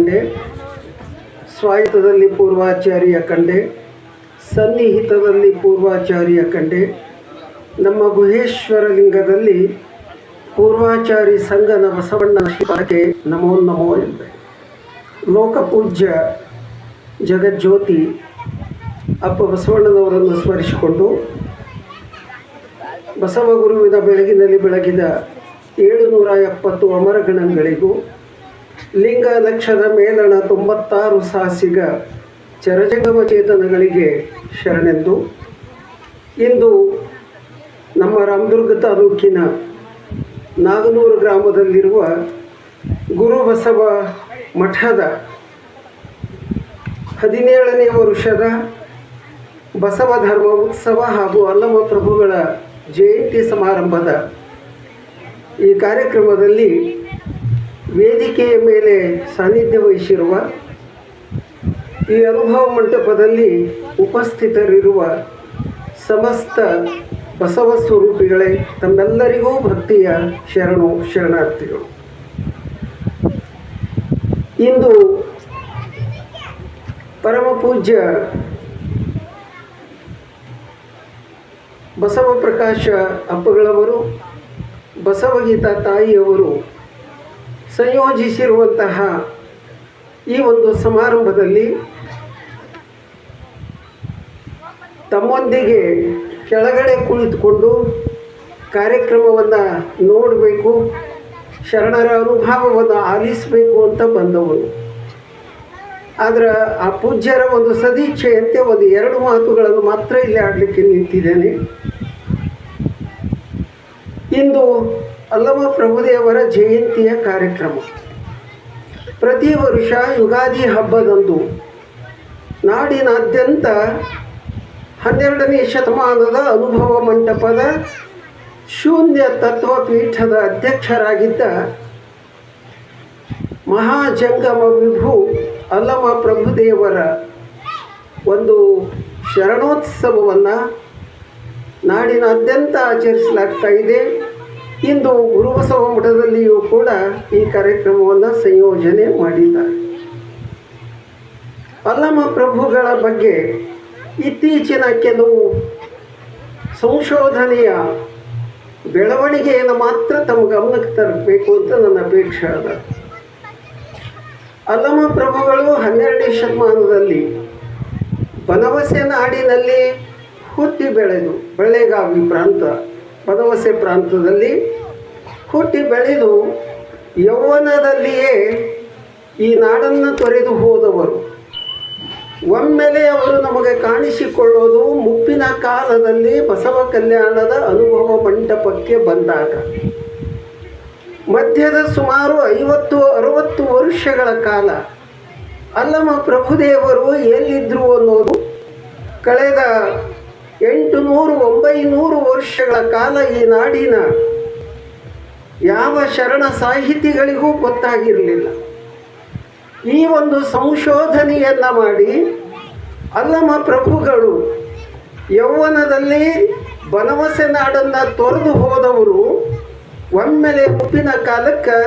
ಕಂಡೆ. ಸ್ವಾಯತ್ತದಲ್ಲಿ ಪೂರ್ವಾಚಾರ್ಯ ಕಂಡೆ. ಸನ್ನಿಹಿತದಲ್ಲಿ ಪೂರ್ವಾಚಾರ್ಯ ಕಂಡೆ. ನಮ್ಮ ಗುಹೇಶ್ವರ ಲಿಂಗದಲ್ಲಿ ಪೂರ್ವಾಚಾರಿ ಸಂಗನ ಬಸವಣ್ಣ ಶಿವಕ್ಕೆ ನಮೋ ನಮೋ ಎಂದೆ ಲೋಕಪೂಜ್ಯ ಜಗಜ್ಯೋತಿ ಅಪ್ಪ ಬಸವಣ್ಣನವರನ್ನು ಸ್ಮರಿಸಿಕೊಂಡು ಬಸವಗುರುವಿನ ಬೆಳಗಿನಲ್ಲಿ ಬೆಳಗಿದ ಏಳು ನೂರ ಎಪ್ಪತ್ತು ಅಮರಗಣಗಳಿಗೂ ಲಿಂಗ ಲಕ್ಷದ ಮೇಲಣ ತೊಂಬತ್ತಾರು ಸಾಸಿಗ ಚರಜಗಮ ಚೇತನಗಳಿಗೆ ಶರಣೆಂದು. ಇಂದು ನಮ್ಮ ರಾಮದುರ್ಗ ತಾಲೂಕಿನ ನಾಗನೂರು ಗ್ರಾಮದಲ್ಲಿರುವ ಗುರುಬಸವ ಮಠದ ಹದಿನೇಳನೇ ವರುಷದ ಬಸವ ಧರ್ಮ ಉತ್ಸವ ಹಾಗೂ ಅಲ್ಲಮ ಪ್ರಭುಗಳ ಜಯಂತಿ ಸಮಾರಂಭದ ಈ ಕಾರ್ಯಕ್ರಮದಲ್ಲಿ ವೇದಿಕೆಯ ಮೇಲೆ ಸಾನ್ನಿಧ್ಯ ವಹಿಸಿರುವ ಈ ಅನುಭವ ಮಂಟಪದಲ್ಲಿ ಉಪಸ್ಥಿತರಿರುವ ಸಮಸ್ತ ಬಸವ ಸ್ವರೂಪಿಗಳೇ, ತಮ್ಮೆಲ್ಲರಿಗೂ ಭಕ್ತಿಯ ಶರಣು ಶರಣಾರ್ಥಿಗಳು. ಇಂದು ಪರಮ ಪೂಜ್ಯ ಬಸವ ಪ್ರಕಾಶ ಅಪ್ಪಗಳವರು ಬಸವಗೀತಾ ತಾಯಿಯವರು ಸಂಯೋಜಿಸಿರುವಂತಹ ಈ ಒಂದು ಸಮಾರಂಭದಲ್ಲಿ ತಮ್ಮೊಂದಿಗೆ ಕೆಳಗಡೆ ಕುಳಿತುಕೊಂಡು ಕಾರ್ಯಕ್ರಮವನ್ನು ನೋಡಬೇಕು, ಶರಣರ ಅನುಭವವನ್ನು ಆಲಿಸಬೇಕು ಅಂತ ಬಂದವರು ಆದರೆ ಆ ಪೂಜ್ಯರ ಒಂದು ಸದೀಚ್ಛೆಯಂತೆ ಒಂದು ಎರಡು ಮಾತುಗಳನ್ನು ಮಾತ್ರ ಇಲ್ಲಿ ಆಡಲಿಕ್ಕೆ ನಿಂತಿದ್ದೇನೆ. ಇಂದು ಅಲ್ಲಮ ಪ್ರಭುದೇವರ ಜಯಂತಿಯ ಕಾರ್ಯಕ್ರಮ. ಪ್ರತಿ ವರ್ಷ ಯುಗಾದಿ ಹಬ್ಬದಂದು ನಾಡಿನಾದ್ಯಂತ ಹನ್ನೆರಡನೇ ಶತಮಾನದ ಅನುಭವ ಮಂಟಪದ ಶೂನ್ಯ ತತ್ವ ಪೀಠದ ಅಧ್ಯಕ್ಷರಾಗಿದ್ದ ಮಹಾಜಂಗಮ ವಿಭು ಅಲ್ಲಮ ಪ್ರಭುದೇವರ ಒಂದು ಶರಣೋತ್ಸವವನ್ನು ನಾಡಿನಾದ್ಯಂತ ಆಚರಿಸಲಾಗ್ತಾ ಇದೆ. ಇಂದು ಗುರುಬಸವ ಮಠದಲ್ಲಿಯೂ ಕೂಡ ಈ ಕಾರ್ಯಕ್ರಮವನ್ನು ಸಂಯೋಜನೆ ಮಾಡಿದ್ದಾರೆ. ಅಲ್ಲಮ ಪ್ರಭುಗಳ ಬಗ್ಗೆ ಇತ್ತೀಚಿನ ಕೆಲವು ಸಂಶೋಧನೆಯ ಬೆಳವಣಿಗೆಯನ್ನು ಮಾತ್ರ ತಮ್ಮ ಗಮನಕ್ಕೆ ತರಬೇಕು ಅಂತ ನನ್ನ ಅಪೇಕ್ಷೆ ಅದ. ಅಲ್ಲಮ ಪ್ರಭುಗಳು ಹನ್ನೆರಡನೇ ಶತಮಾನದಲ್ಲಿ ಬನವಸೆ ನಾಡಿನಲ್ಲಿ ಹುಟ್ಟಿ ಬೆಳೆದು, ಬೆಳೆಗಾವಿ ಪ್ರಾಂತ. ಬನವಸೆ ಪ್ರಾಂತದಲ್ಲಿ ಹುಟ್ಟಿ ಬೆಳೆದು ಯೌವನದಲ್ಲಿಯೇ ಈ ನಾಡನ್ನು ತೊರೆದು ಹೋದವರು. ಒಮ್ಮೆಲೆ ಅವರು ನಮಗೆ ಕಾಣಿಸಿಕೊಳ್ಳೋದು ಮುಪ್ಪಿನ ಕಾಲದಲ್ಲಿ ಬಸವ ಕಲ್ಯಾಣದ ಅನುಭವ ಮಂಟಪಕ್ಕೆ ಬಂದಾಗ. ಮಧ್ಯದ ಸುಮಾರು ಐವತ್ತು, ಅರವತ್ತು ವರ್ಷಗಳ ಕಾಲ ಅಲ್ಲಮ ಪ್ರಭುದೇವರು ಎಲ್ಲಿದ್ದರು ಅನ್ನೋದು ಕಳೆದ ಎಂಟು ನೂರು ಒಂಬೈನೂರು ವರ್ಷಗಳ ಕಾಲ ಈ ನಾಡಿನ ಯಾವ ಶರಣ ಸಾಹಿತಿಗಳಿಗೂ ಗೊತ್ತಾಗಿರಲಿಲ್ಲ. ಈ ಒಂದು ಸಂಶೋಧನೆಯನ್ನು ಮಾಡಿ ಅಲ್ಲಮ ಪ್ರಭುಗಳು ಯೌವನದಲ್ಲಿ ಬನವಸೆ ನಾಡನ್ನು ತೊರೆದು ಹೋದವರು ಒಮ್ಮೆಲೆ ಉಪ್ಪಿನ ಕಾಲಕ್ಕೆ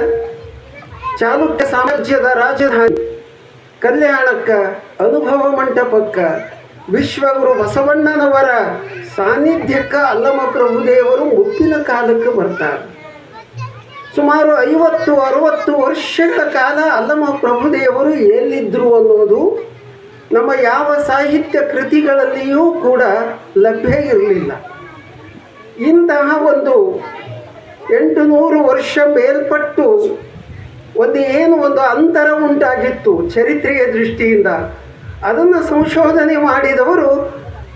ಚಾಲುಕ್ಯ ಸಾಮ್ರಾಜ್ಯದ ರಾಜಧಾನಿ ಕಲ್ಯಾಣಕ್ಕೆ, ಅನುಭವ ಮಂಟಪಕ್ಕೆ ವಿಶ್ವಗುರು ಬಸವಣ್ಣನವರ ಸಾನ್ನಿಧ್ಯಕ್ಕೆ ಅಲ್ಲಮ ಪ್ರಭುದೇವರು ಮುಪ್ಪಿನ ಕಾಲಕ್ಕೆ ಬರ್ತಾರೆ. ಸುಮಾರು ಐವತ್ತು, ಅರವತ್ತು ವರ್ಷಗಳ ಕಾಲ ಅಲ್ಲಮ ಪ್ರಭುದೇವರು ಎಲ್ಲಿದ್ದರು ಅನ್ನೋದು ನಮ್ಮ ಯಾವ ಸಾಹಿತ್ಯ ಕೃತಿಗಳಲ್ಲಿಯೂ ಕೂಡ ಲಭ್ಯ ಇರಲಿಲ್ಲ. ಇಂತಹ ಒಂದು ಎಂಟು ನೂರು ವರ್ಷ ಮೇಲ್ಪಟ್ಟು ಒಂದು ಏನು ಒಂದು ಅಂತರ ಉಂಟಾಗಿತ್ತು ಚರಿತ್ರೆಯ ದೃಷ್ಟಿಯಿಂದ. ಅದನ್ನು ಸಂಶೋಧನೆ ಮಾಡಿದವರು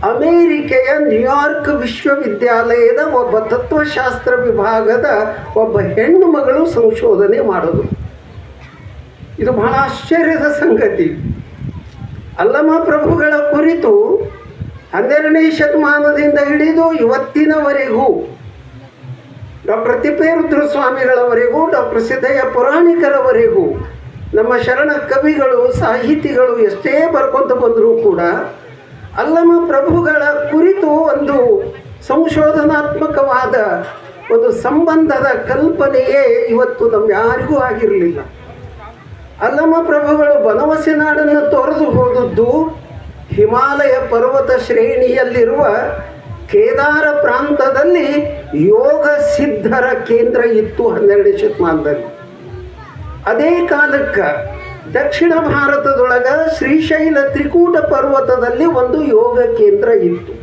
ಅಮೇರಿಕೆಯ ನ್ಯೂಯಾರ್ಕ್ ವಿಶ್ವವಿದ್ಯಾಲಯದ ಒಬ್ಬ ತತ್ವಶಾಸ್ತ್ರ ವಿಭಾಗದ ಒಬ್ಬ ಹೆಣ್ಣು ಮಗಳು ಸಂಶೋಧನೆ ಮಾಡೋದು. ಇದು ಬಹಳ ಆಶ್ಚರ್ಯದ ಸಂಗತಿ. ಅಲ್ಲಮ ಪ್ರಭುಗಳ ಕುರಿತು ಹನ್ನೆರಡನೇ ಶತಮಾನದಿಂದ ಹಿಡಿದು ಇವತ್ತಿನವರೆಗೂ ಡಾಕ್ಟರ್ ತಿಪ್ಪೇರುದ್ರ ಸ್ವಾಮಿಗಳವರೆಗೂ ಡಾಕ್ಟರ್ ಸಿದ್ದಯ್ಯ ಪುರಾಣಿಕರವರೆಗೂ ನಮ್ಮ ಶರಣ ಕವಿಗಳು, ಸಾಹಿತಿಗಳು ಎಷ್ಟೇ ಬರ್ಕೊಂತ ಬಂದರೂ ಕೂಡ ಅಲ್ಲಮ ಪ್ರಭುಗಳ ಕುರಿತು ಒಂದು ಸಂಶೋಧನಾತ್ಮಕವಾದ ಒಂದು ಸಂಬಂಧದ ಕಲ್ಪನೆಯೇ ಇವತ್ತು ನಮ್ಮ ಯಾರಿಗೂ ಆಗಿರಲಿಲ್ಲ. ಅಲ್ಲಮ ಪ್ರಭುಗಳು ಬನವಸಿ ನಾಡನ್ನು ತೊರೆದು ಹೋದದ್ದು ಹಿಮಾಲಯ ಪರ್ವತ ಶ್ರೇಣಿಯಲ್ಲಿರುವ ಕೇದಾರ ಪ್ರಾಂತದಲ್ಲಿ ಯೋಗ ಸಿದ್ಧರ ಕೇಂದ್ರ ಇತ್ತು ಹನ್ನೆರಡು ಶತಮಾನದಲ್ಲಿ. ಅದೇ ಕಾಲಕ್ಕೆ ದಕ್ಷಿಣ ಭಾರತದೊಳಗ ಶ್ರೀಶೈಲ ತ್ರಿಕೂಟ ಪರ್ವತದಲ್ಲಿ ಒಂದು ಯೋಗ ಕೇಂದ್ರ ಇತ್ತು.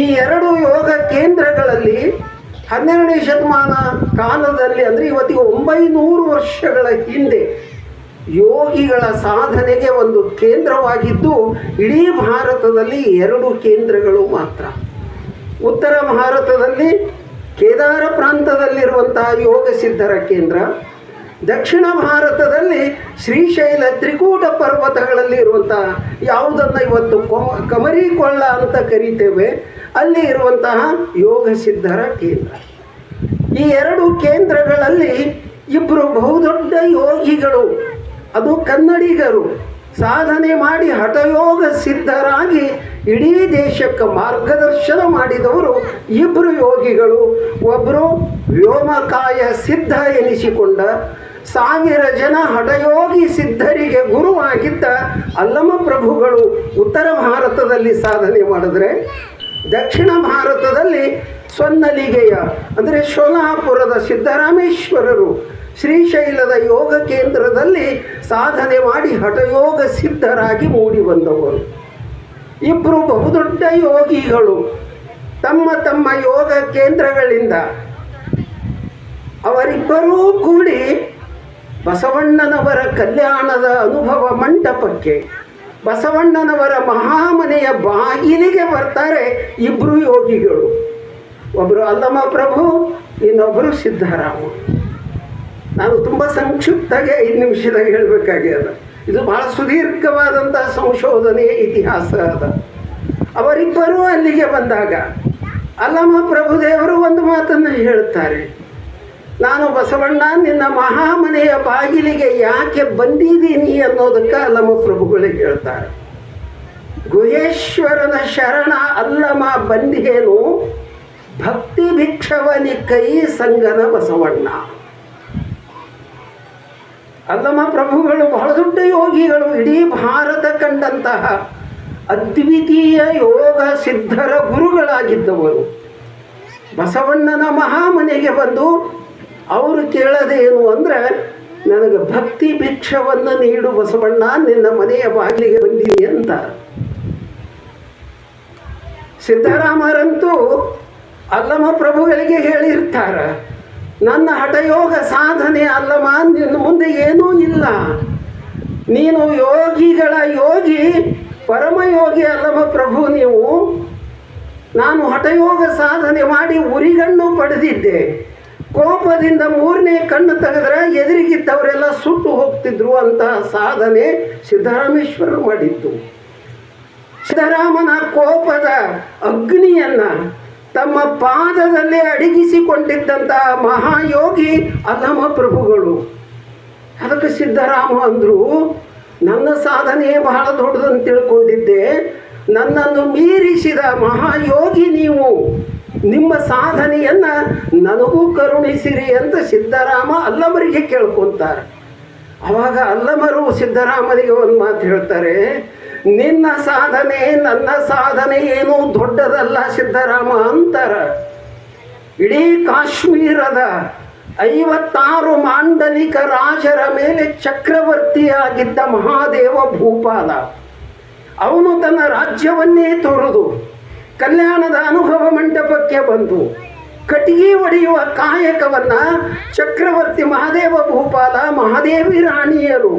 ಈ ಎರಡು ಯೋಗ ಕೇಂದ್ರಗಳಲ್ಲಿ ಹನ್ನೆರಡನೇ ಶತಮಾನ ಕಾಲದಲ್ಲಿ ಅಂದರೆ ಇವತ್ತಿಗೆ ಒಂಬೈನೂರು ವರ್ಷಗಳ ಹಿಂದೆ ಯೋಗಿಗಳ ಸಾಧನೆಗೆ ಒಂದು ಕೇಂದ್ರವಾಗಿದ್ದು, ಇಡೀ ಭಾರತದಲ್ಲಿ ಎರಡು ಕೇಂದ್ರಗಳು ಮಾತ್ರ. ಉತ್ತರ ಭಾರತದಲ್ಲಿ ಕೇದಾರ ಪ್ರಾಂತದಲ್ಲಿರುವಂತಹ ಯೋಗ ಸಿದ್ಧರ ಕೇಂದ್ರ ದಕ್ಷಿಣ ಭಾರತದಲ್ಲಿ ಶ್ರೀಶೈಲ ತ್ರಿಕೂಟ ಪರ್ವತಗಳಲ್ಲಿ ಇರುವಂತಹ ಯಾವುದನ್ನು ಇವತ್ತು ಕೊಮ ಕಮರಿಕೊಳ್ಳ ಅಂತ ಕರೀತೇವೆ, ಅಲ್ಲಿ ಇರುವಂತಹ ಯೋಗ ಸಿದ್ಧರ ಕೇಂದ್ರ. ಈ ಎರಡು ಕೇಂದ್ರಗಳಲ್ಲಿ ಇಬ್ಬರು ಬಹುದೊಡ್ಡ ಯೋಗಿಗಳು, ಅದು ಕನ್ನಡಿಗರು. ಸಾಧನೆ ಮಾಡಿ ಹಠಯೋಗ ಸಿದ್ಧರಾಗಿ ಇಡೀ ದೇಶಕ್ಕೆ ಮಾರ್ಗದರ್ಶನ ಮಾಡಿದವರು ಇಬ್ಬರು ಯೋಗಿಗಳು. ಒಬ್ಬರು ವ್ಯೋಮಕಾಯ ಸಿದ್ಧ ಎನಿಸಿಕೊಂಡ ಸಾವಿರ ಜನ ಹಠಯೋಗಿ ಸಿದ್ಧರಿಗೆ ಗುರುವಾಗಿದ್ದ ಅಲ್ಲಮ ಪ್ರಭುಗಳು ಉತ್ತರ ಭಾರತದಲ್ಲಿ ಸಾಧನೆ ಮಾಡಿದ್ರೆ, ದಕ್ಷಿಣ ಭಾರತದಲ್ಲಿ ಸ್ವನ್ನಲಿಗೆಯ, ಅಂದರೆ ಶೋಲಾಪುರದ ಸಿದ್ದರಾಮೇಶ್ವರರು ಶ್ರೀಶೈಲದ ಯೋಗ ಕೇಂದ್ರದಲ್ಲಿ ಸಾಧನೆ ಮಾಡಿ ಹಠಯೋಗ ಸಿದ್ಧರಾಗಿ ಮೂಡಿ ಬಂದವರು. ಇಬ್ಬರು ಬಹುದೊಡ್ಡ ಯೋಗಿಗಳು. ತಮ್ಮ ತಮ್ಮ ಯೋಗ ಕೇಂದ್ರಗಳಿಂದ ಅವರಿಬ್ಬರೂ ಕೂಡಿ ಬಸವಣ್ಣನವರ ಕಲ್ಯಾಣದ ಅನುಭವ ಮಂಟಪಕ್ಕೆ ಬಸವಣ್ಣನವರ ಮಹಾಮನೆಯ ಬಾಗಿಲಿಗೆ ಬರ್ತಾರೆ ಇಬ್ಬರು ಯೋಗಿಗಳು. ಒಬ್ಬರು ಅಲ್ಲಮ ಪ್ರಭು ಇನ್ನೊಬ್ಬರು ಸಿದ್ಧರಾಮ. ನಾನು ತುಂಬ ಸಂಕ್ಷಿಪ್ತಾಗಿ ಐದು ನಿಮಿಷದಾಗ ಹೇಳಬೇಕಾಗ್ಯದ. ಇದು ಬಹಳ ಸುದೀರ್ಘವಾದಂಥ ಸಂಶೋಧನೆಯ ಇತಿಹಾಸ ಅದ. ಅವರಿಬ್ಬರೂ ಅಲ್ಲಿಗೆ ಬಂದಾಗ ಅಲ್ಲಮ ಪ್ರಭುದೇವರು ಒಂದು ಮಾತನ್ನು ಹೇಳ್ತಾರೆ. ನಾನು ಬಸವಣ್ಣ, ನಿನ್ನ ಮಹಾಮನೆಯ ಬಾಗಿಲಿಗೆ ಯಾಕೆ ಬಂದಿದ್ದೀನಿ ಅನ್ನೋದಕ್ಕ ನಮ್ಮ ಪ್ರಭುಗಳಿಗೆ ಹೇಳ್ತಾರೆ. ಗುಹೇಶ್ವರನ ಶರಣ ಅಲ್ಲಮ ಬಂದೇನು ಭಕ್ತಿ ಭಿಕ್ಷವನಿ ಕೈ ಸಂಗನ ಬಸವಣ್ಣ. ಅಲ್ಲಮ ಪ್ರಭುಗಳು ಬಹಳ ದೊಡ್ಡ ಯೋಗಿಗಳು, ಇಡೀ ಭಾರತ ಕಂಡಂತಹ ಅದ್ವಿತೀಯ ಯೋಗ ಸಿದ್ಧರ ಗುರುಗಳಾಗಿದ್ದವರು. ಬಸವಣ್ಣನ ಮಹಾಮನೆಗೆ ಬಂದು ಅವರು ಕೇಳೋದೇನು ಅಂದರೆ, ನನಗೆ ಭಕ್ತಿ ಭಿಕ್ಷವನ್ನು ನೀಡು ಬಸವಣ್ಣ, ನಿನ್ನ ಮನೆಯ ಬಾಗಿಲಿಗೆ ಬಂದೀನಿ ಅಂತ. ಸಿದ್ದರಾಮರಂತೂ ಅಲ್ಲಮ ಪ್ರಭುಗಳಿಗೆ ಹೇಳಿರ್ತಾರೆ, ನನ್ನ ಹಠಯೋಗ ಸಾಧನೆ ಅಲ್ಲಮ ನಿನ್ನ ಮುಂದೆ ಏನೂ ಇಲ್ಲ. ನೀನು ಯೋಗಿಗಳ ಯೋಗಿ, ಪರಮಯೋಗಿ ಅಲ್ಲಮ ಪ್ರಭು ನೀವು. ನಾನು ಹಠಯೋಗ ಸಾಧನೆ ಮಾಡಿ ಉರಿಗಣ್ಣು ಪಡೆದಿದ್ದೆ. ಕೋಪದಿಂದ ಮೂರನೇ ಕಣ್ಣು ತೆಗೆದ್ರೆ ಎದುರಿಗಿದ್ದವರೆಲ್ಲ ಸುಟ್ಟು ಹೋಗ್ತಿದ್ರು ಅಂತ ಸಾಧನೆ ಸಿದ್ದರಾಮೇಶ್ವರರು ಮಾಡಿದ್ದು. ಸಿದ್ದರಾಮನ ಕೋಪದ ಅಗ್ನಿಯನ್ನ ತಮ್ಮ ಪಾದದಲ್ಲೇ ಅಡಗಿಸಿಕೊಂಡಿದ್ದಂತಹ ಮಹಾಯೋಗಿ ಅಲ್ಲಮ ಪ್ರಭುಗಳು. ಅದಕ್ಕೆ ಸಿದ್ದರಾಮ ಅಂದರು, ನನ್ನ ಸಾಧನೆ ಬಹಳ ದೊಡ್ಡದಂತ ತಿಳ್ಕೊಂಡಿದ್ದೆ. ನನ್ನನ್ನು ಮೀರಿಸಿದ ಮಹಾಯೋಗಿ ನೀವು ನಿಮ್ಮ ಸಾಧನೆಯನ್ನ ನನಗೂ ಕರುಣಿಸಿರಿ ಅಂತ ಸಿದ್ದರಾಮ ಅಲ್ಲಮರಿಗೆ ಕೇಳ್ಕೊಂತಾರೆ. ಅವಾಗ ಅಲ್ಲಮರು ಸಿದ್ದರಾಮನಿಗೆ ಒಂದು ಮಾತು ಹೇಳ್ತಾರೆ, ನಿನ್ನ ಸಾಧನೆ ನನ್ನ ಸಾಧನೆ ಏನೂ ದೊಡ್ಡದಲ್ಲ ಸಿದ್ದರಾಮ ಅಂತಾರ. ಇಡೀ ಕಾಶ್ಮೀರದ ಐವತ್ತಾರು ಮಾಂಡಲಿಕ ರಾಜರ ಮೇಲೆ ಚಕ್ರವರ್ತಿಯಾಗಿದ್ದ ಮಹಾದೇವ ಭೂಪಾಲ, ಅವನು ತನ್ನ ರಾಜ್ಯವನ್ನೇ ತೊರೆದು ಕಲ್ಯಾಣದ ಅನುಭವ ಮಂಟಪಕ್ಕೆ ಬಂದು ಕಟಿಗೆ ಒಡೆಯುವ ಕಾಯಕವನ್ನ ಚಕ್ರವರ್ತಿ ಮಹಾದೇವ ಭೂಪಾಲ ಮಹಾದೇವಿ ರಾಣಿಯರು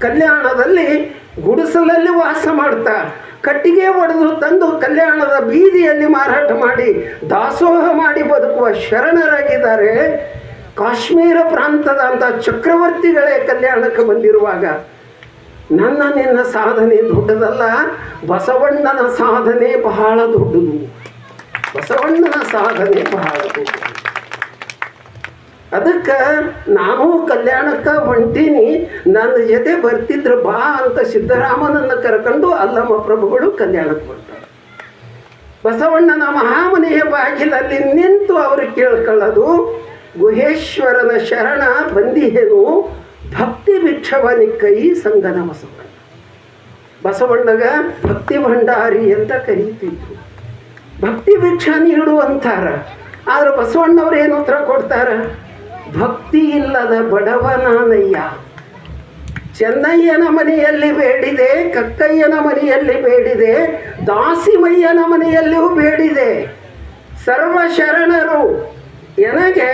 ಕಲ್ಯಾಣದಲ್ಲಿ ಗುಡಿಸಲಲ್ಲಿ ವಾಸ ಮಾಡ್ತಾ ಕಟ್ಟಿಗೆ ಒಡೆದು ತಂದು ಕಲ್ಯಾಣದ ಬೀದಿಯಲ್ಲಿ ಮಾರಾಟ ಮಾಡಿ ದಾಸೋಹ ಮಾಡಿ ಬದುಕುವ ಶರಣರಾಗಿದ್ದಾರೆ. ಕಾಶ್ಮೀರ ಪ್ರಾಂತದ ಅಂತ ಚಕ್ರವರ್ತಿಗಳೇ ಕಲ್ಯಾಣಕ್ಕೆ ಬಂದಿರುವಾಗ ನನ್ನ ನಿನ್ನ ಸಾಧನೆ ದೊಡ್ಡದಲ್ಲ, ಬಸವಣ್ಣನ ಸಾಧನೆ ಬಹಳ ದೊಡ್ಡದು. ಬಸವಣ್ಣನ ಸಾಧನೆ ಬಹಳ ದೊಡ್ಡದು. ಅದಕ್ಕೆ ನಾನು ಕಲ್ಯಾಣಕ್ಕೆ ಹೊಂಟೀನಿ, ನನ್ನ ಜೊತೆ ಬರ್ತಿದ್ರು ಬಾ ಅಂತ ಸಿದ್ದರಾಮನನ್ನು ಕರ್ಕೊಂಡು ಅಲ್ಲಮ್ಮ ಪ್ರಭುಗಳು ಕಲ್ಯಾಣಕ್ಕೆ ಬರ್ತಾರೆ. ಬಸವಣ್ಣನ ಮಹಾಮನೆಯ ಬಾಗಿಲಲ್ಲಿ ನಿಂತು ಅವರು ಕೇಳ್ಕೊಳ್ಳೋದು, ಗುಹೇಶ್ವರನ ಶರಣ ಬಂದಿಹೇನು ಭಕ್ತಿ ಭಿಕ್ಷವನಿ ಕೈ ಸಂಗನ ಬಸವಣ್ಣ. ಬಸವಣ್ಣಗ ಭಕ್ತಿ ಭಂಡಾರಿ ಅಂತ ಕರೀತಿದ್ರು. ಭಕ್ತಿ ಭಿಕ್ಷ ನೀಡು ಅಂತಾರ ಆದ್ರೆ ಬಸವಣ್ಣವ್ರು ಏನು ಉತ್ತರ ಕೊಡ್ತಾರ? ಭಕ್ತಿ ಇಲ್ಲದ ಬಡವನಾನಯ್ಯ ಚೆನ್ನಯ್ಯನ ಮನೆಯಲ್ಲಿ ಬೇಡಿದೆ, ಕಕ್ಕಯ್ಯನ ಮನೆಯಲ್ಲಿ ಬೇಡಿದೆ, ದಾಸಿಮಯ್ಯನ ಮನೆಯಲ್ಲಿಯೂ ಬೇಡಿದೆ. ಸರ್ವ ಶರಣರು ನನಗೆ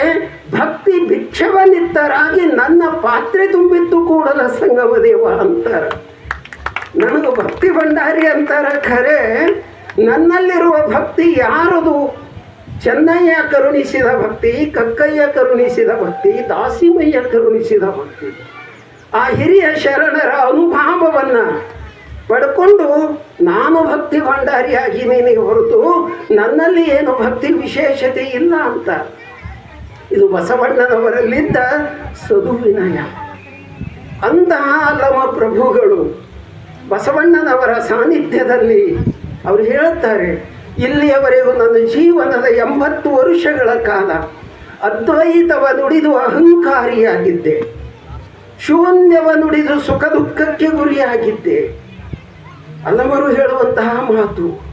ಭಕ್ತಿ ಭಿಕ್ಷವಲ್ಲಿತ್ತರಾಗಿ ನನ್ನ ಪಾತ್ರೆ ತುಂಬಿತ್ತು ಕೂಡಲ ಸಂಗಮ ದೇವ ಅಂತಾರ. ನನಗೆ ಭಕ್ತಿ ಭಂಡಾರಿ ಅಂತಾರ ಖರೆ. ನನ್ನಲ್ಲಿರುವ ಭಕ್ತಿ ಯಾರದು? ಚೆನ್ನಯ್ಯ ಕರುಣಿಸಿದ ಭಕ್ತಿ, ಕಕ್ಕಯ್ಯ ಕರುಣಿಸಿದ ಭಕ್ತಿ, ದಾಸಿಮಯ್ಯ ಕರುಣಿಸಿದ ಭಕ್ತಿ. ಆ ಹಿರಿಯ ಶರಣರ ಅನುಭಾವವನ್ನು ಪಡ್ಕೊಂಡು ನಾನು ಭಕ್ತಿ ಭಂಡಾರಿಯಾಗಿ ನಿನಗೆ ಹೊರತು ನನ್ನಲ್ಲಿ ಏನು ಭಕ್ತಿ ವಿಶೇಷತೆ ಇಲ್ಲ ಅಂತ. ಇದು ಬಸವಣ್ಣನವರಲ್ಲಿದ್ದ ಸದುವಿನಯ. ಅಂತಹ ಅಲ್ಲಮ ಪ್ರಭುಗಳು ಬಸವಣ್ಣನವರ ಸಾನ್ನಿಧ್ಯದಲ್ಲಿ ಅವರು ಹೇಳುತ್ತಾರೆ, ಇಲ್ಲಿಯವರೆಗೂ ನನ್ನ ಜೀವನದ ಎಂಬತ್ತು ವರ್ಷಗಳ ಕಾಲ ಅದ್ವೈತವ ನುಡಿದು ಅಹಂಕಾರಿಯಾಗಿದ್ದೆ. ಶೂನ್ಯವ ನುಡಿದು ಸುಖ ದುಃಖಕ್ಕೆ ಗುರಿಯಾಗಿದ್ದೆ. ಅಲ್ಲಮರು ಹೇಳುವಂತಹ ಮಾತು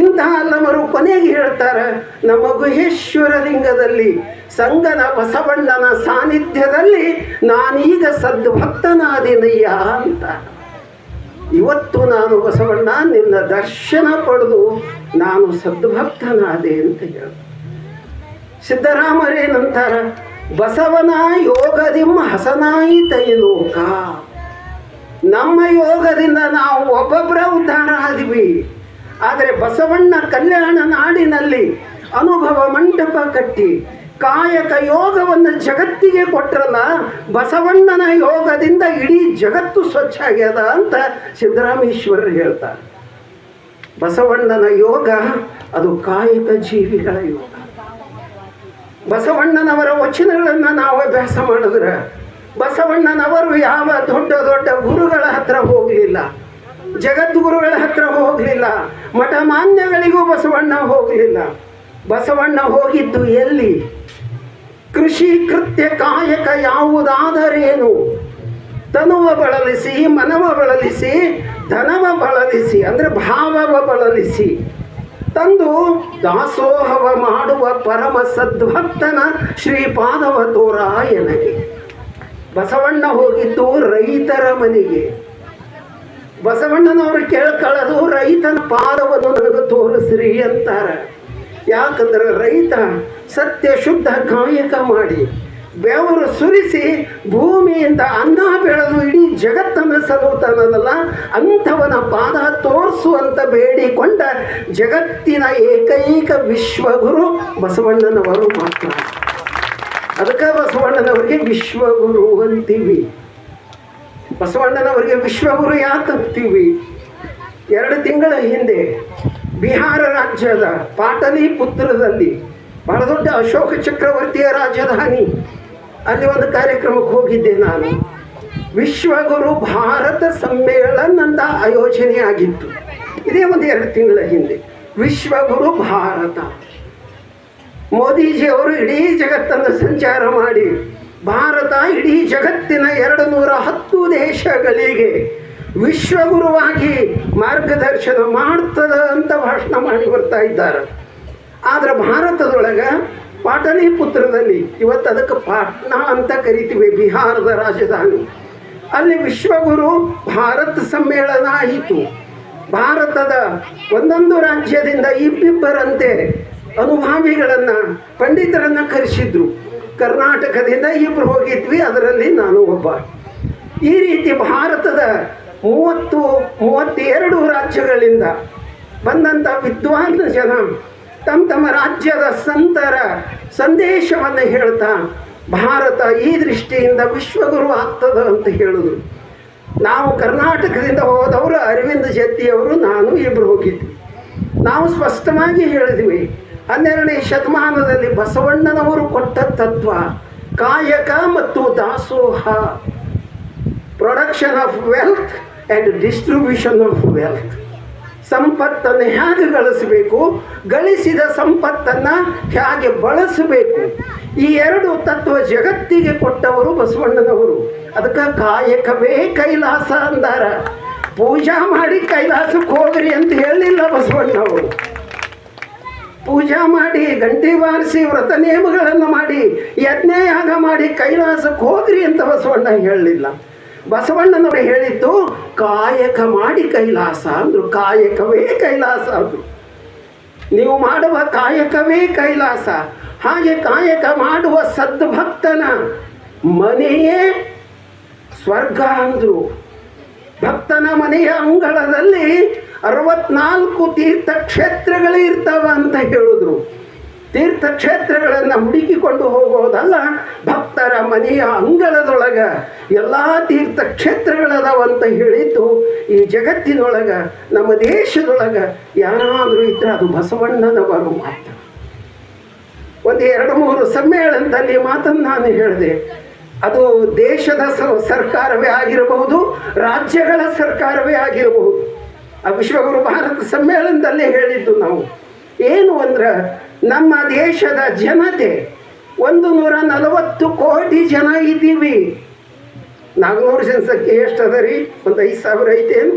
ಇಂತಹ ಅಲ್ಲಮರು ಕೊನೆಗೆ ಹೇಳ್ತಾರೆ, ನಮ್ಮ ಗುಹೇಶ್ವರ ಲಿಂಗದಲ್ಲಿ ಸಂಗನ ಬಸವಣ್ಣನ ಸಾನ್ನಿಧ್ಯದಲ್ಲಿ ನಾನೀಗ ಸದ್ಭಕ್ತನಾದಿನಯ್ಯ ಅಂತ. ಇವತ್ತು ನಾನು ಬಸವಣ್ಣ, ನಿನ್ನ ದರ್ಶನ ಪಡೆದು ನಾನು ಸದ್ಭಕ್ತನಾದೆ ಅಂತ ಹೇಳ ಸಿದ್ದರಾಮರೇನಂತಾರ ಬಸವನ ಯೋಗದಿಂ ಹಸನಾಯಿ ತೈಲೋಕ ನಮ್ಮ ಯೋಗದಿಂದ ನಾವು ಒಬ್ಬೊಬ್ಬರ ಉದ್ಧಾರ ಆದ್ವಿ. ಆದರೆ ಬಸವಣ್ಣ ಕಲ್ಯಾಣ ನಾಡಿನಲ್ಲಿ ಅನುಭವ ಮಂಟಪ ಕಟ್ಟಿ ಕಾಯಕ ಯೋಗವನ್ನು ಜಗತ್ತಿಗೆ ಕೊಟ್ರಲ್ಲ, ಬಸವಣ್ಣನ ಯೋಗದಿಂದ ಇಡೀ ಜಗತ್ತು ಸ್ವಚ್ಛ ಆಗ್ಯದ ಅಂತ ಸಿದ್ದರಾಮೇಶ್ವರರು ಹೇಳ್ತಾರೆ. ಬಸವಣ್ಣನ ಯೋಗ ಅದು ಕಾಯಕ ಜೀವಿಗಳ ಯೋಗ. ಬಸವಣ್ಣನವರ ವಚನಗಳನ್ನು ನಾವು ಅಭ್ಯಾಸ ಮಾಡಿದ್ರೆ ಬಸವಣ್ಣನವರು ಯಾವ ದೊಡ್ಡ ದೊಡ್ಡ ಗುರುಗಳ ಹತ್ರ ಹೋಗಲಿಲ್ಲ. ಜಗದ್ಗುರುಗಳ ಹತ್ರ ಹೋಗಲಿಲ್ಲ. ಮಠ ಮಾನ್ಯಗಳಿಗೂ ಬಸವಣ್ಣ ಹೋಗಲಿಲ್ಲ. ಬಸವಣ್ಣ ಹೋಗಿದ್ದು ಎಲ್ಲಿ? ಕೃಷಿ ಕೃತ್ಯ ಕಾಯಕ ಯಾವುದಾದರೇನು? ತನುವ ಬಳಲಿಸಿ, ಮನವ ಬಳಲಿಸಿ, ಧನವ ಬಳಲಿಸಿ, ಅಂದರೆ ಭಾವವ ಬಳಲಿಸಿ ತಂದು ದಾಸೋಹವ ಮಾಡುವ ಪರಮ ಸದ್ಭಕ್ತನ ಶ್ರೀಪಾದವ ತೋರ ಎನಗೆ ಬಸವಣ್ಣ ಹೋಗಿದ್ದು ರೈತರ ಮನೆಗೆ. ಬಸವಣ್ಣನವರು ಕೇಳ್ಕೊಳ್ಳೋದು, ರೈತನ ಪಾದವನ್ನು ನನಗೆ ತೋರಿಸ್ರಿ ಅಂತಾರೆ. ಯಾಕಂದ್ರೆ ರೈತ ಸತ್ಯ ಶುದ್ಧ ಕಾಯಕ ಮಾಡಿ, ಬೆವರು ಸುರಿಸಿ, ಭೂಮಿಯಿಂದ ಅನ್ನ ಬೆಳೆದು ಇಡೀ ಜಗತ್ತನ್ನು ಸಲುತ್ತಾನಲ್ಲ ಅಂಥವನ ಪಾದ ತೋರಿಸುವಂತ ಬೇಡಿಕೊಂಡ ಜಗತ್ತಿನ ಏಕೈಕ ವಿಶ್ವಗುರು ಬಸವಣ್ಣನವರು ಮಾತ್ರ. ಅದಕ್ಕೆ ಬಸವಣ್ಣನವರಿಗೆ ವಿಶ್ವಗುರು ಅಂತೀವಿ. ಬಸವಣ್ಣನವರಿಗೆ ವಿಶ್ವಗುರು ಯಾಕಂತೀವಿ ಎರಡು ತಿಂಗಳ ಹಿಂದೆ ಬಿಹಾರ ರಾಜ್ಯದ ಪಾಟಲಿಪುತ್ರದಲ್ಲಿ ಬಹಳ ದೊಡ್ಡ ಅಶೋಕ ಚಕ್ರವರ್ತಿಯ ರಾಜಧಾನಿ ಅಲ್ಲಿ ಒಂದು ಕಾರ್ಯಕ್ರಮಕ್ಕೆ ಹೋಗಿದ್ದೆ ನಾನು. ವಿಶ್ವಗುರು ಭಾರತ ಸಮ್ಮೇಳನ ಆಯೋಜನೆ ಆಗಿತ್ತು ಇದೇ ಒಂದು ಎರಡು ತಿಂಗಳ ಹಿಂದೆ. ವಿಶ್ವಗುರು ಭಾರತ. ಮೋದಿಜಿಯವರು ಇಡೀ ಜಗತ್ತನ್ನು ಸಂಚಾರ ಮಾಡಿ ಭಾರತ ಇಡೀ ಜಗತ್ತಿನ ಎರಡು ನೂರ ಹತ್ತು ದೇಶಗಳಿಗೆ ವಿಶ್ವಗುರುವಾಗಿ ಮಾರ್ಗದರ್ಶನ ಮಾಡ್ತದ ಅಂತ ಭಾಷಣ ಮಾಡಿ ಬರ್ತಾ ಇದ್ದಾರೆ. ಆದ್ರೆ ಭಾರತದೊಳಗೆ ಪಾಟಲಿಪುತ್ರದಲ್ಲಿ ಇವತ್ತು ಅದಕ್ಕೆ ಪಾಟ್ನಾ ಅಂತ ಕರಿತೀವಿ ಬಿಹಾರದ ರಾಜಧಾನಿ. ಅಲ್ಲಿ ವಿಶ್ವಗುರು ಭಾರತ ಸಮ್ಮೇಳನ ಆಯಿತು. ಭಾರತದ ಒಂದೊಂದು ರಾಜ್ಯದಿಂದ ಇಬ್ಬಿಬ್ಬರಂತೆ ಅನುಭಾವಿಗಳನ್ನು ಪಂಡಿತರನ್ನು ಕರೆಸಿದ್ರು. ಕರ್ನಾಟಕದಿಂದ ಇಬ್ಬರು ಹೋಗಿದ್ವಿ, ಅದರಲ್ಲಿ ನಾನು ಒಬ್ಬ. ಈ ರೀತಿ ಭಾರತದ ಮೂವತ್ತು, ಮೂವತ್ತೆರಡು ರಾಜ್ಯಗಳಿಂದ ಬಂದಂಥ ವಿದ್ವಾನ್ ಜನ ತಮ್ಮ ತಮ್ಮ ರಾಜ್ಯದ ಸಂತರ ಸಂದೇಶವನ್ನು ಹೇಳ್ತಾ ಭಾರತ ಈ ದೃಷ್ಟಿಯಿಂದ ವಿಶ್ವಗುರು ಆಗ್ತದ ಅಂತ ಹೇಳಿದ್ರು ನಾವು ಕರ್ನಾಟಕದಿಂದ ಹೋದವರು ಅರವಿಂದ ಜತ್ತಿಯವರು ನಾನು ಇಬ್ಬರು ಹೋಗಿದ್ವಿ. ನಾವು ಸ್ಪಷ್ಟವಾಗಿ ಹೇಳಿದ್ವಿ ಹನ್ನೆರಡನೇ ಶತಮಾನದಲ್ಲಿ ಬಸವಣ್ಣನವರು ಕೊಟ್ಟ ತತ್ವ, ಕಾಯಕ ಮತ್ತು ದಾಸೋಹ. Production of wealth and distribution of wealth ಸಂಪತ್ತನ್ನು ಹೇಗೆ ಗಳಿಸಬೇಕು? ಗಳಿಸಿದ ಸಂಪತ್ತನ್ನು ಹೇಗೆ ಬಳಸಬೇಕು? ಈ ಎರಡು ತತ್ವ ಜಗತ್ತಿಗೆ ಕೊಟ್ಟವರು ಬಸವಣ್ಣನವರು. ಅದಕ್ಕೆ ಕಾಯಕವೇ ಕೈಲಾಸ ಅಂದಾರ. ಪೂಜಾ ಮಾಡಿ ಕೈಲಾಸಕ್ಕೆ ಹೋಗ್ರಿ ಅಂತ ಹೇಳಿಲ್ಲ ಬಸವಣ್ಣವರು ಪೂಜಾ ಮಾಡಿ, ಗಂಟೆ ಬಾರಿಸಿ, ವ್ರತ ನಿಯಮಗಳನ್ನು ಮಾಡಿ, ಯಜ್ಞ ಯಾಗ ಮಾಡಿ, ಕೈಲಾಸಕ್ಕೆ ಹೋಗ್ರಿ ಅಂತ ಬಸವಣ್ಣ ಹೇಳಲಿಲ್ಲ ಬಸವಣ್ಣನವರು ಹೇಳಿದ್ದು, ಕಾಯಕ ಮಾಡಿ ಕೈಲಾಸ ಅಂದರು. ಕಾಯಕವೇ ಕೈಲಾಸ ಅಂದರು. ನೀವು ಮಾಡುವ ಕಾಯಕವೇ ಕೈಲಾಸ. ಹಾಗೆ ಕಾಯಕ ಮಾಡುವ ಸದ್ಭಕ್ತನ ಮನೆಯೇ ಸ್ವರ್ಗ ಅಂದರು. ಭಕ್ತನ ಮನೆಯ ಅಂಗಳದಲ್ಲಿ ಅರವತ್ನಾಲ್ಕು ತೀರ್ಥಕ್ಷೇತ್ರಗಳೇ ಇರ್ತಾವ ಅಂತ ಹೇಳಿದ್ರು. ತೀರ್ಥಕ್ಷೇತ್ರಗಳನ್ನು ಹುಡುಕಿಕೊಂಡು ಹೋಗೋದಲ್ಲ, ಭಕ್ತರ ಮನೆಯ ಅಂಗಳದೊಳಗ ಎಲ್ಲ ತೀರ್ಥಕ್ಷೇತ್ರಗಳದಾವ ಅಂತ ಹೇಳಿದ್ದು, ಈ ಜಗತ್ತಿನೊಳಗ, ನಮ್ಮ ದೇಶದೊಳಗ ಯಾರಾದರೂ ಇದ್ರೆ ಅದು ಬಸವಣ್ಣನವರು ಮಾತ್ರ. ಒಂದು ಎರಡು ಮೂರು ಸಮ್ಮೇಳನದಲ್ಲಿ ಮಾತನ್ನು ನಾನು ಹೇಳಿದೆ. ಅದು ದೇಶದ ಸರ್ಕಾರವೇ ಆಗಿರಬಹುದು, ರಾಜ್ಯಗಳ ಸರ್ಕಾರವೇ ಆಗಿರಬಹುದು. ಆ ವಿಶ್ವಗುರು ಭಾರತ ಸಮ್ಮೇಳನದಲ್ಲಿ ಹೇಳಿದ್ದು ನಾವು. ಏನು ಅಂದ್ರೆ ನಮ್ಮ ದೇಶದ ಜನತೆ ಒಂದು ನೂರ ನಲವತ್ತು ಕೋಟಿ ಜನ ಇದ್ದೀವಿ. ನಾಲ್ನೂರು ಜನಸಂಖ್ಯೆ ಎಷ್ಟು ಅದ ರೀ? ಒಂದು ಐದು ಸಾವಿರ ಐತೇನು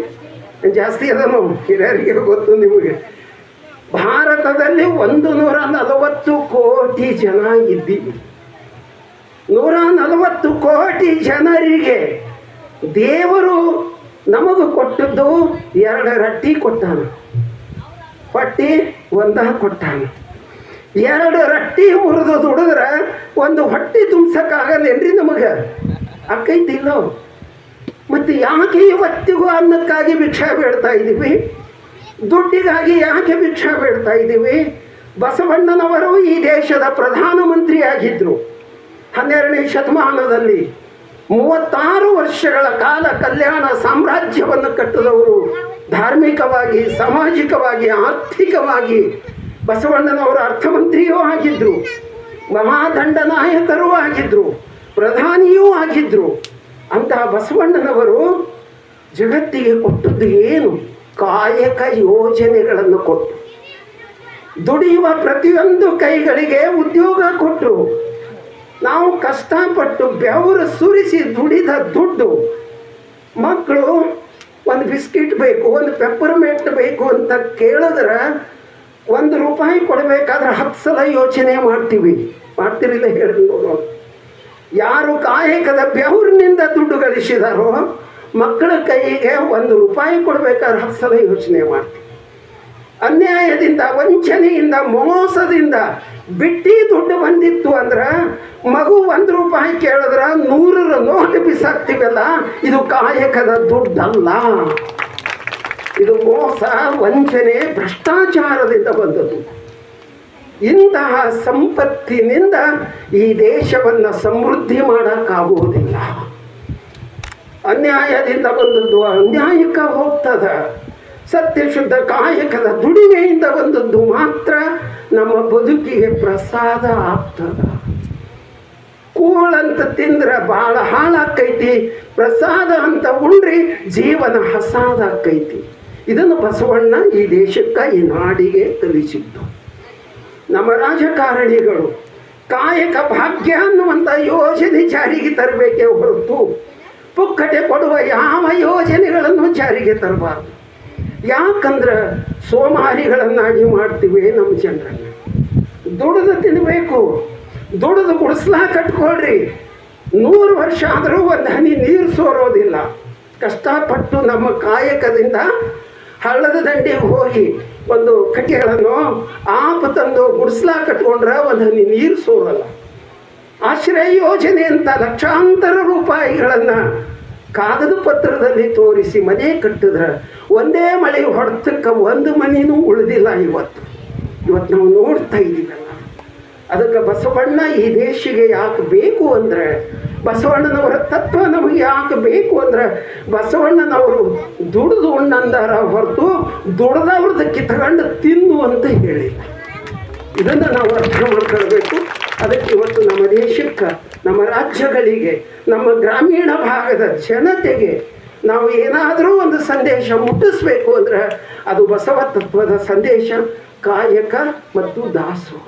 ಜಾಸ್ತಿ ಅದನು ಹಿರಿಯರಿಗೆ ಗೊತ್ತು ನಿಮಗೆ. ಭಾರತದಲ್ಲಿ ಒಂದು ನೂರ ನಲವತ್ತು ಕೋಟಿ ಜನ ಇದ್ದೀವಿ. ನೂರ ನಲವತ್ತು ಕೋಟಿ ಜನರಿಗೆ ದೇವರು ನಮಗೂ ಕೊಟ್ಟದ್ದು ಎರಡು ರಟ್ಟಿ ಕೊಟ್ಟಾನ. ಹೊಟ್ಟಿ ಒಂದ ಕೊಟ್ಟಾನ. ಎರಡು ರಟ್ಟಿ ಮುರಿದು ದುಡಿದ್ರೆ ಒಂದು ಹೊಟ್ಟಿ ತುಂಬಸಕ್ಕಾಗಲ್ಲೇನ್ರಿ ನಮಗೆ? ಅಕ್ಕೈತಿಲ್ಲ ಮತ್ತು ಯಾಕೆ ಇವತ್ತಿಗೂ ಅನ್ನಕ್ಕಾಗಿ ಭಿಕ್ಷೆ ಬೇಡ್ತಾ ಇದ್ದೀವಿ ದುಡ್ಡಿಗಾಗಿ ಯಾಕೆ ಭಿಕ್ಷೆ ಬೇಡ್ತಾ ಇದ್ದೀವಿ ಬಸವಣ್ಣನವರು ಈ ದೇಶದ ಪ್ರಧಾನಮಂತ್ರಿ ಆಗಿದ್ದರು ಹನ್ನೆರಡನೇ ಶತಮಾನದಲ್ಲಿ. ಮೂವತ್ತಾರು ವರ್ಷಗಳ ಕಾಲ ಕಲ್ಯಾಣ ಸಾಮ್ರಾಜ್ಯವನ್ನು ಕಟ್ಟಿದವರು ಧಾರ್ಮಿಕವಾಗಿ, ಸಾಮಾಜಿಕವಾಗಿ, ಆರ್ಥಿಕವಾಗಿ ಬಸವಣ್ಣನವರು ಅರ್ಥಮಂತ್ರಿಯೂ ಆಗಿದ್ದರು ಮಹಾದಂಡ ನಾಯಕರೂ ಆಗಿದ್ರು, ಪ್ರಧಾನಿಯೂ ಆಗಿದ್ದರು ಅಂತಹ ಬಸವಣ್ಣನವರು ಜಗತ್ತಿಗೆ ಕೊಟ್ಟದ್ದು ಏನು? ಕಾಯಕ ಯೋಜನೆಗಳನ್ನು ಕೊಟ್ಟು, ದುಡಿಯುವ ಪ್ರತಿಯೊಂದು ಕೈಗಳಿಗೆ ಉದ್ಯೋಗ ಕೊಟ್ಟರು ನಾವು ಕಷ್ಟಪಟ್ಟು ಬೆವರು ಸುರಿಸಿ ದುಡಿದ ದುಡ್ಡು, ಮಕ್ಕಳು ಒಂದು ಬಿಸ್ಕಿಟ್ ಬೇಕು, ಒಂದು ಪೆಪ್ಪರ್ಮೆಂಟ್ ಬೇಕು ಅಂತ ಕೇಳಿದ್ರೆ ಒಂದು ರೂಪಾಯಿ ಕೊಡಬೇಕಾದ್ರೆ ಹತ್ತು ಸಲ ಯೋಚನೆ ಮಾಡ್ತೀವಿ. ಮಾಡ್ತಿರಲಿಲ್ಲ ಹೇಳಿ ಯಾರು ಕಾಯಕದ ಬೆವರಿನಿಂದ ದುಡ್ಡು ಗಳಿಸಿದಾರೋ ಮಕ್ಕಳ ಕೈಗೆ ಒಂದು ರೂಪಾಯಿ ಕೊಡಬೇಕಾದ್ರೆ ಹತ್ತು ಸಲ ಯೋಚನೆ ಮಾಡ್ತೀವಿ. ಅನ್ಯಾಯದಿಂದ, ವಂಚನೆಯಿಂದ, ಮೋಸದಿಂದ ಬಿಟ್ಟಿ ದುಡ್ಡು ಬಂದಿತ್ತು ಅಂದ್ರೆ ಮಗು ಒಂದು ರೂಪಾಯಿ ಕೇಳಿದ್ರ ನೂರರ ನೋಟು ಬಿಸಾಕ್ತಿವಲ್ಲ, ಇದು ಕಾಯಕದ ದುಡ್ಡಲ್ಲ. ಇದು ಮೋಸ, ವಂಚನೆ, ಭ್ರಷ್ಟಾಚಾರದಿಂದ ಬಂದದ್ದು. ಇಂತಹ ಸಂಪತ್ತಿನಿಂದ ಈ ದೇಶವನ್ನು ಸಮೃದ್ಧಿ ಮಾಡೋಕ್ಕಾಗುವುದಿಲ್ಲ. ಅನ್ಯಾಯದಿಂದ ಬಂದದ್ದು ಅನ್ಯಾಯಕ್ಕೆ ಹೋಗ್ತದ. ಸತ್ಯಶುದ್ಧ ಕಾಯಕದ ದುಡಿಮೆಯಿಂದ ಬಂದದ್ದು ಮಾತ್ರ ನಮ್ಮ ಬದುಕಿಗೆ ಪ್ರಸಾದ ಆಗ್ತದ. ಕೂಳಂತ ತಿಂದ್ರೆ ಭಾಳ ಹಾಳಾಕೈತಿ ಪ್ರಸಾದ ಅಂತ ಉಂಡ್ರಿ ಜೀವನ ಹಸಾದ ಆಕೈತಿ ಇದನ್ನು ಬಸವಣ್ಣ ಈ ದೇಶಕ್ಕೆ, ಈ ನಾಡಿಗೆ ಕಲಿಸಿದ್ದು. ನಮ್ಮ ರಾಜಕಾರಣಿಗಳು ಕಾಯಕ ಭಾಗ್ಯ ಅನ್ನುವಂಥ ಯೋಜನೆ ಜಾರಿಗೆ ತರಬೇಕೇ ಹೊರತು, ಪುಕ್ಕಟೆ ಕೊಡುವ ಯಾವ ಯೋಜನೆಗಳನ್ನು ಜಾರಿಗೆ ತರಬಾರ್ದು. ಯಾಕಂದ್ರೆ ಸೋಮಾರಿಗಳನ್ನಾಗಿ ಮಾಡ್ತೀವಿ ನಮ್ಮ ಜನರನ್ನ? ದುಡಿದು ತಿನ್ನಬೇಕು ದುಡಿದು ಗುಡಿಸ್ಲಾ ಕಟ್ಕೊಳ್ರಿ. ನೂರು ವರ್ಷ ಆದರೂ ಒಂದು ಹನಿ ನೀರು ಸೋರೋದಿಲ್ಲ. ಕಷ್ಟಪಟ್ಟು ನಮ್ಮ ಕಾಯಕದಿಂದ ಹಳ್ಳದ ದಂಡೆಗೆ ಹೋಗಿ ಒಂದು ಕಟ್ಟೆಗಳನ್ನು ಆಪ ತಂದು ಗುಡಿಸ್ಲಾ ಕಟ್ಕೊಂಡ್ರೆ ಒಂದು ಹನಿ ನೀರು ಸೋರಲ್ಲ. ಆಶ್ರಯ ಯೋಜನೆ ಅಂತ ಲಕ್ಷಾಂತರ ರೂಪಾಯಿಗಳನ್ನು ಕಾಗದ ಪತ್ರದಲ್ಲಿ ತೋರಿಸಿ ಮನೆ ಕಟ್ಟಿದ್ರೆ ಒಂದೇ ಮಳೆ ಹೊಡೆತಕ್ಕೆ ಒಂದು ಮನೆನೂ ಉಳಿದಿಲ್ಲ ಇವತ್ತು. ಇವತ್ತು ನಾವು ನೋಡ್ತಾ ಇದ್ದೀವಲ್ಲ. ಅದಕ್ಕೆ ಬಸವಣ್ಣ ಈ ದೇಶಿಗೆ ಯಾಕೆ ಬೇಕು ಅಂದರೆ, ಬಸವಣ್ಣನವರ ತತ್ವ ನಮಗೆ ಯಾಕೆ ಬೇಕು ಅಂದರೆ, ಬಸವಣ್ಣನವರು ದುಡಿದು ಉಣ್ಣಂದಾರ ಹೊರತು ದುಡ್ದವ್ರದ್ದು ಕಿತ್ಕೊಂಡು ತಿನ್ನು ಅಂತ ಹೇಳಿಲ್ಲ. ಇದನ್ನು ನಾವು ಅರ್ಥ ಮಾಡ್ಕೊಳ್ಬೇಕು. ಅದಕ್ಕೆ ಇವತ್ತು ನಮ್ಮ ದೇಶಕ್ಕೆ, ನಮ್ಮ ರಾಜ್ಯಗಳಿಗೆ, ನಮ್ಮ ಗ್ರಾಮೀಣ ಭಾಗದ ಜನತೆಗೆ ನಾವು ಏನಾದರೂ ಒಂದು ಸಂದೇಶ ಮುಟ್ಟಿಸ್ಬೇಕು ಅಂದ್ರೆ ಅದು ಬಸವ ತತ್ವದ ಸಂದೇಶ, ಕಾಯಕ ಮತ್ತು ದಾಸೋಹ.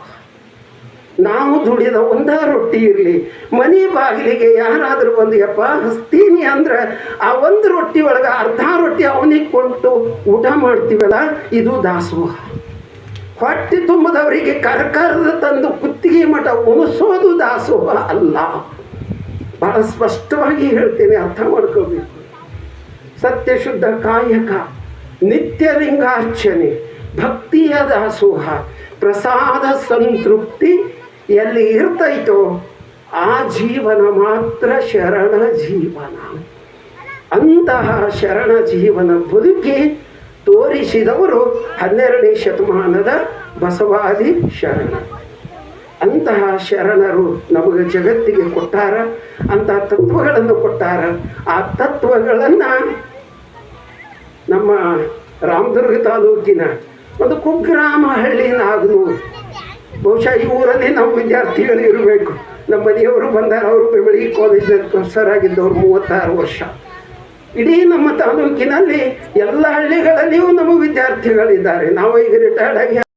ನಾವು ದುಡಿದ ಒಂದ ರೊಟ್ಟಿ ಇರಲಿ, ಮನೆ ಬಾಗಿಲಿಗೆ ಯಾರಾದರೂ ಒಂದು, ಯಪ್ಪ, ಹಸ್ತೀನಿ ಅಂದ್ರೆ ಆ ಒಂದು ರೊಟ್ಟಿ ಒಳಗೆ ಅರ್ಧ ರೊಟ್ಟಿ ಅವನಿಗೆ ಕೊಟ್ಟು ಊಟ ಮಾಡ್ತೀವಲ್ಲ, ಇದು ದಾಸೋಹ. ಹೊಟ್ಟೆ ತುಂಬದವರಿಗೆ ಕರ್ಕರದ ತಂದು ಕುತ್ತಿಗೆ ಮಠ ಉಣಿಸೋದು ದಾಸೋಹ ಅಲ್ಲ. ಬಹಳ ಸ್ಪಷ್ಟವಾಗಿ ಹೇಳ್ತೇನೆ, ಅರ್ಥ ಮಾಡ್ಕೋಬೇಕು. ಸತ್ಯಶುದ್ಧ ಕಾಯಕ ನಿತ್ಯ ಲಿಂಗಾರ್ಚನೆ ಭಕ್ತಿಯ ದಾಸೋಹ, ಪ್ರಸಾದ ಸಂತೃಪ್ತಿ ಎಲ್ಲಿ ಇರ್ತೈತೋ ಆ ಜೀವನ ಮಾತ್ರ ಶರಣ ಜೀವನ. ಅಂತಹ ಶರಣ ಜೀವನ ಬದುಕಿ ತೋರಿಸಿದವರು ಹನ್ನೆರಡನೇ ಶತಮಾನದ ಬಸವಾದಿ ಶರಣ. ಅಂತಹ ಶರಣರು ನಮಗೆ ಜಗತ್ತಿಗೆ ಕೊಟ್ಟಾರ, ಅಂತಹ ತತ್ವಗಳನ್ನು ಕೊಟ್ಟಾರ. ಆ ತತ್ವಗಳನ್ನು ನಮ್ಮ ರಾಮದುರ್ಗ ತಾಲೂಕಿನ ಒಂದು ಕುಗ್ರಾಮ ಹಳ್ಳಿ ನಾಗನೂರು ಬಹುಶಃ ಈ ಊರಲ್ಲಿ ನಮ್ಮ ವಿದ್ಯಾರ್ಥಿಗಳು ಇರಬೇಕು. ನಮ್ಮ ಮನೆಯವರು ಬಂದಾರ, ಅವರು ಬೆಳಿಗ್ಗೆ ಕಾಲೇಜಿನಲ್ಲಿ ಪ್ರೊಫೆಸರ್ ಆಗಿದ್ದವರು ಮೂವತ್ತಾರು ವರ್ಷ. ಇಡೀ ನಮ್ಮ ತಾಲೂಕಿನಲ್ಲಿ ಎಲ್ಲ ಹಳ್ಳಿಗಳಲ್ಲಿಯೂ ನಮ್ಮ ವಿದ್ಯಾರ್ಥಿಗಳಿದ್ದಾರೆ. ನಾವು ಈಗ ರಿಟೈರ್ಡ್ ಆಗಿ